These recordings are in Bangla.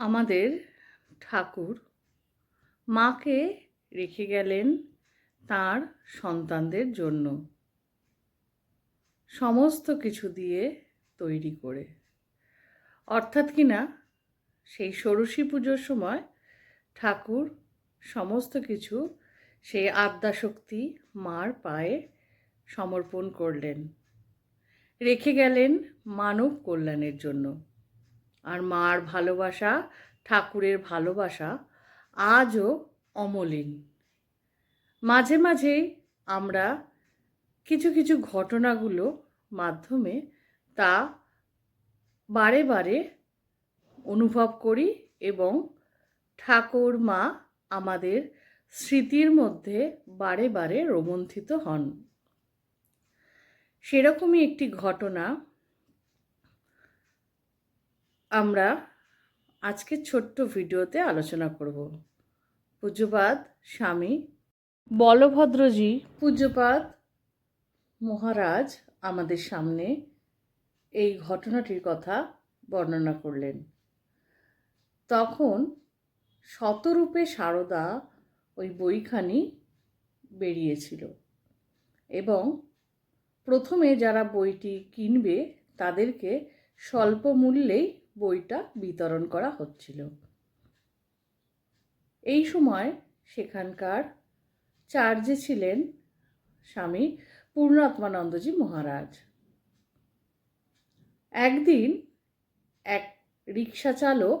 আমাদের ঠাকুর মাকে রেখে গেলেন তার সন্তানদের জন্য। সমস্ত কিছু দিয়ে তৈরি করে। অর্থাৎ কিনা সেই ষোড়শী পুজোর সময় ঠাকুর সমস্ত কিছু সেই আদ্যাশক্তি মার পায়ে সমর্পণ করলেন। রেখে গেলেন মানব কল্যাণের জন্য। আর মার ভালোবাসা, ঠাকুরের ভালোবাসা আজও অমলিন। মাঝে মাঝেই আমরা কিছু কিছু ঘটনাগুলো মাধ্যমে তা বারে বারে অনুভব করি এবং ঠাকুর মা আমাদের স্মৃতির মধ্যে বারে বারে রোমন্থিত হন। সেরকমই একটি ঘটনা আমরা আজকের ছোট্ট ভিডিওতে আলোচনা করব। পূজ্যপাদ স্বামী বলভদ্রজি, পূজ্যপাদ মহারাজ আমাদের সামনে এই ঘটনাটির কথা বর্ণনা করলেন। তখন শতরূপে সারদা ওই বইখানি বেরিয়েছিল এবং প্রথমে যারা বইটি কিনবে তাদেরকে স্বল্প মূল্যেই বইটা বিতরণ করা হচ্ছিল। এই সময় সেখানকার চার্জে ছিলেন স্বামী পূর্ণাত্মানন্দজি মহারাজ। একদিন এক রিক্সা চালক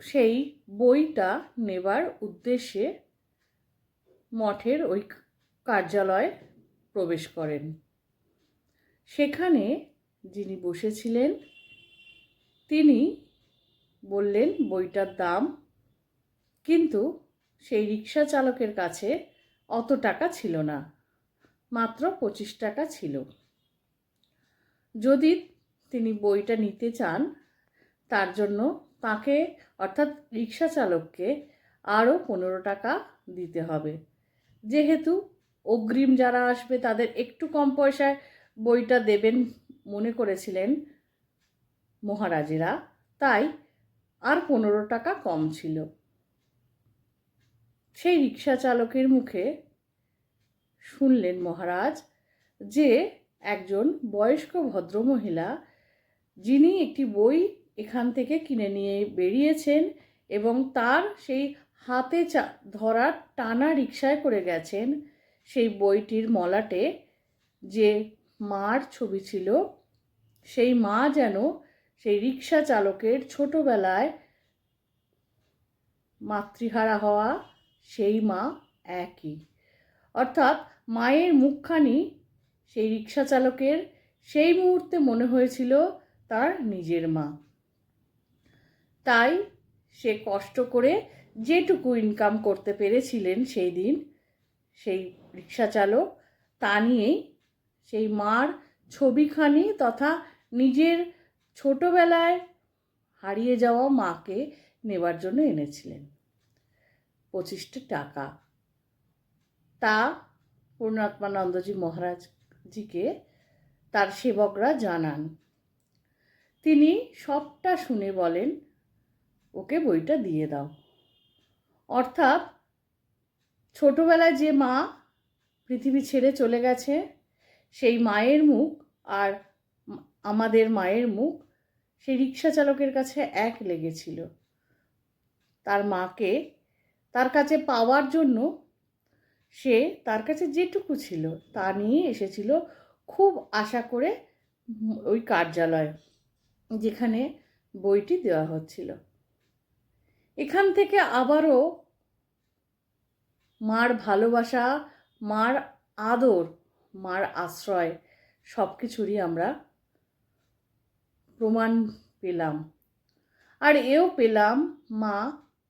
সেই বইটা নেবার উদ্দেশ্যে মঠের ওই কার্যালয়ে প্রবেশ করেন। সেখানে যিনি বসেছিলেন, তিনি বললেন, বইটার দাম, কিন্তু সেই রিক্সা চালকের কাছে অত টাকা ছিল না, মাত্র পঁচিশ টাকা ছিল। যদি তিনি বইটা নিতে চান, তার জন্য তাকে, অর্থাৎ রিক্সা চালককে, আরও পনেরো টাকা দিতে হবে। যেহেতু অগ্রিম যারা আসবে, তাদের একটু কম পয়সায় বইটা দেবেন করেছিলেন মহারাজেরা, তাই আর পনেরো টাকা কম ছিল। সেই রিক্সা চালকের মুখে শুনলেন মহারাজ যে একজন বয়স্ক ভদ্রমহিলা, যিনি একটি বই এখান থেকে কিনে নিয়ে বেরিয়েছেন এবং তার সেই হাতে চা, ধরা টানা রিক্সায় করে গেছেন, সেই বইটির মলাটে যে মার ছবি ছিল সেই মা যেন সেই রিক্সা চালকের ছোটোবেলায় মাতৃহারা হওয়া সেই মা একই। অর্থাৎ মায়ের মুখখানি সেই রিক্সা চালকের সেই মুহূর্তে মনে হয়েছিল তার নিজের মা। তাই সে কষ্ট করে যেটুকু ইনকাম করতে পেরেছিলেন সেই দিন সেই রিক্সা চালক তা নিয়েই সেই মার ছবিখানি তথা নিজের ছোটোবেলায় হারিয়ে যাওয়া মাকে নেবার জন্য এনেছিলেন। পঁচিশটা টাকা। তা পূর্ণাত্মানন্দজি মহারাজজিকে তার সেবকরা জানান। তিনি সবটা শুনে বলেন, ওকে বইটা দিয়ে দাও। অর্থাৎ ছোটোবেলায় যে মা পৃথিবী ছেড়ে চলে গেছে, সেই মায়ের মুখ আর আমাদের মায়ের মুখ সেই রিক্সা চালকের কাছে এক লেগেছিল। তার মাকে তার কাছে পাওয়ার জন্য সে তার কাছে যেটুকু ছিল তা নিয়ে এসেছিল খুব আশা করে ওই কার্যালয় যেখানে বইটি দেওয়া হচ্ছিল। এখান থেকে আবারও মার ভালোবাসা, মার আদর, মার আশ্রয় সব কিছুরই আমরা প্রমাণ পেলাম। আর এও পেলাম মা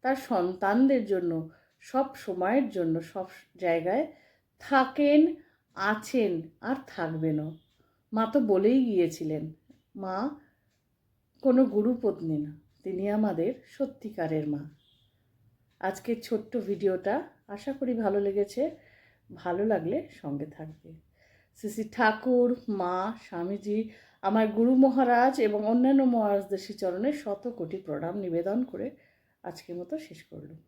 তার সন্তানদের জন্য, সব সময়ের জন্য, সব জায়গায় থাকেন, আছেন আর থাকবেনও। মা তো বলেই গিয়েছিলেন, মা, কোনো গুরুপত্নী না, তিনি আমাদের সত্যিকারের মা। আজকের ছোট্ট ভিডিওটা আশা করি ভালো লেগেছে, ভালো লাগলে সঙ্গে থাকবে। শ্রী শ্রী ঠাকুর, মা, স্বামীজি, আমার গুরু মহারাজ এবং অন্যান্য মহারাজদের শ্রীচরণে শত কোটি প্রণাম নিবেদন করে আজকের মতো শেষ করলাম।